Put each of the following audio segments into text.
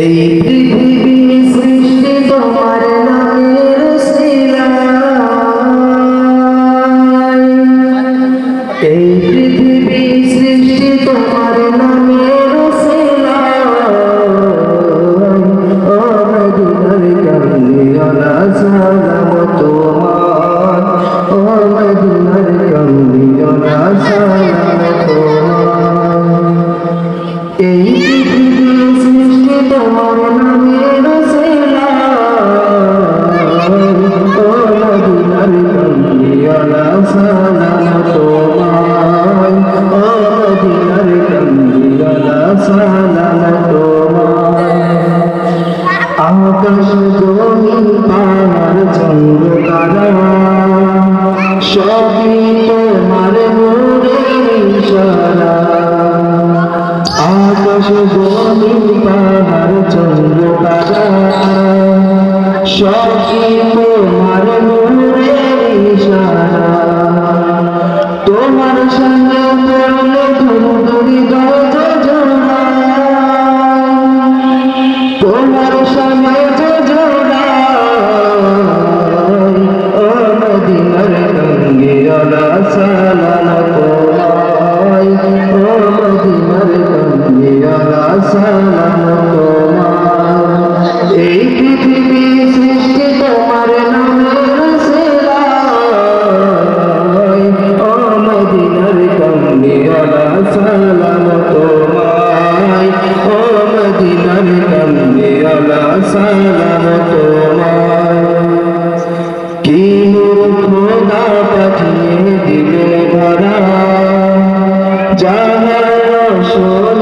এই পৃথিবী সৃষ্টি তোমার নামের। এই পৃথিবী সৃষ্টি তোমার নামের শিলায়। ও মদিনার কামলিওয়ালা সালাম তোমার। ও মদিনার কামলিওয়ালা সালাম তোমার। এই আকাশ জমিন পাহাড় চন্দ্র তারা সবই তোমার নূরের ইশারা আকাশ জমিন পাহাড় চন্দ্র তারা সবই তোমার নূরের ইশারা তোমার সঙ্গে পড়লে ধুমধুরি দরজ জোড়া পৃথিবী সৃষ্টি তোমার নামের শিলায় ও মদিনার গঙ্গিয়ালা সালাম তোমায় ও মদিনার কামলিওয়ালা সালাম তোমায়। কি খোদা পাঠিয়ে দিলে ভরা, যাহার রোশনীতে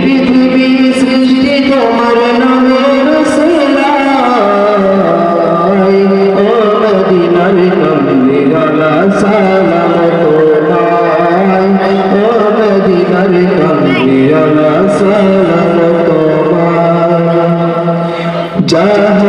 যাহার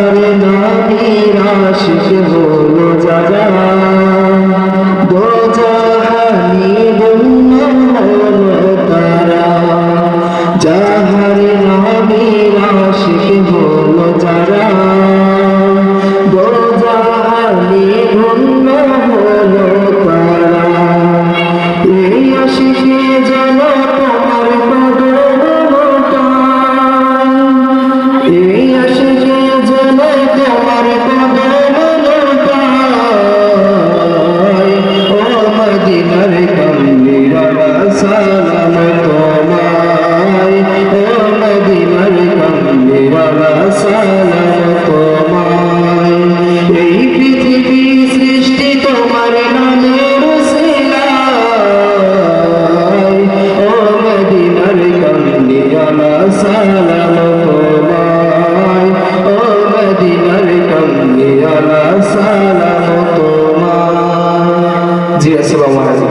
সালাম তোমায়, ও মদিনার কমলিওয়ালা সালাম তোমায়। এই পৃথিবী সৃষ্টি তোমার নামের শিলায় ও মদিনার কমলিওয়ালা সালাম তোমায়। ও মদিনার কমলিওয়ালা সালাম তোমায়। জি, আসসালামু আলাইকুম।